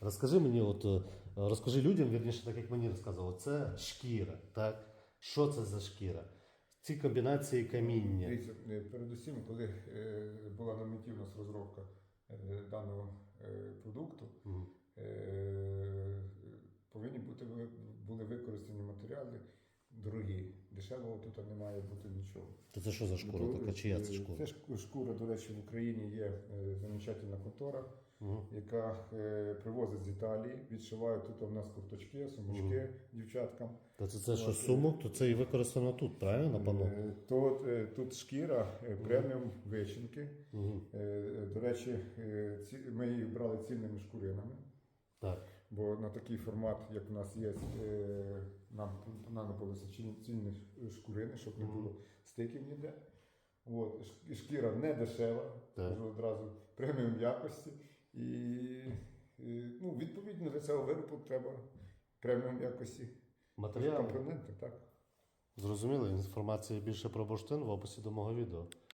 Розкажи мені, от е, розкажи людям, вірніше, так як мені розказували, це шкіра, так? Що це за шкіра? Ці комбінації каміння. Дивіться, е, передусім, коли е, була на меті в нас розробка даного продукту, е, повинні бути були використані матеріали дорогі. Дешевого тут не має бути нічого. То це що за шкура? Ну, Така чия це е, шкура? Це шкура, до речі, в Україні є е, замечательна контора, Мгм. яка е, привозить з Італії, відшивають тут у нас курточки, сумочки дівчаткам. То це, це що сумок, то це і використано тут, правильно, пану? То, тут шкіра преміум вичинки. Мгм. Е, До речі, ми їх брали цільними шкуринами, Так. Бо на такий формат, як в нас є, е, нам ціл- цільні шкурини, щоб не було стиків ніде. От, шкіра не дешева, кажу одразу преміум якості. І е, ну, відповідно до цього виробу треба преміум якості Матеріал. компоненти. Так. Зрозуміло, інформація більше про бурштин в описі до мого відео.